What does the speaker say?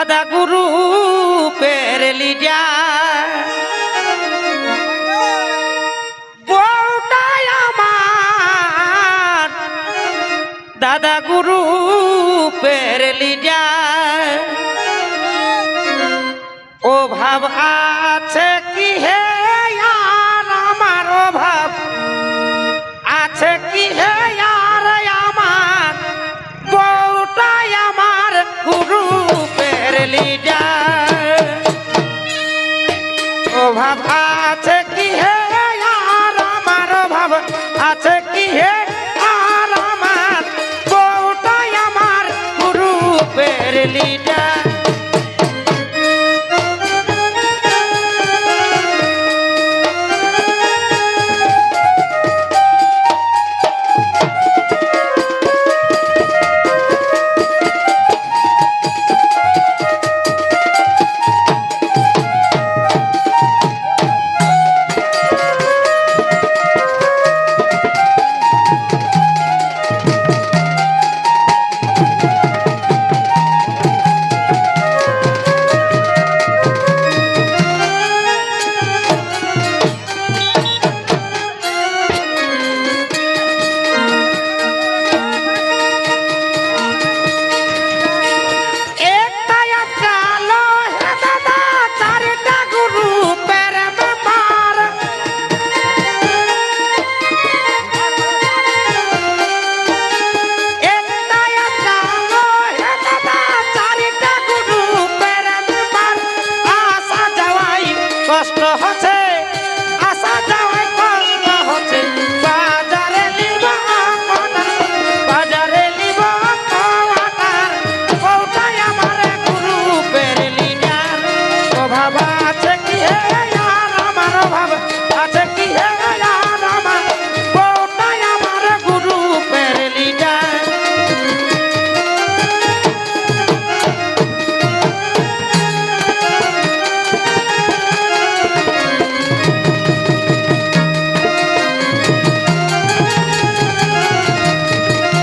দাদা গুরু পের লিডা বউটাই আমার দাদা গুরু পের লিডা ও ভাব আছে কি হে? আর আমার অভাব আছে কি হে? অভাব আছে কি হে? আর আমার অভাব আছে কি হে? আর আমার বউটাই আমার গ্রুপের লিডার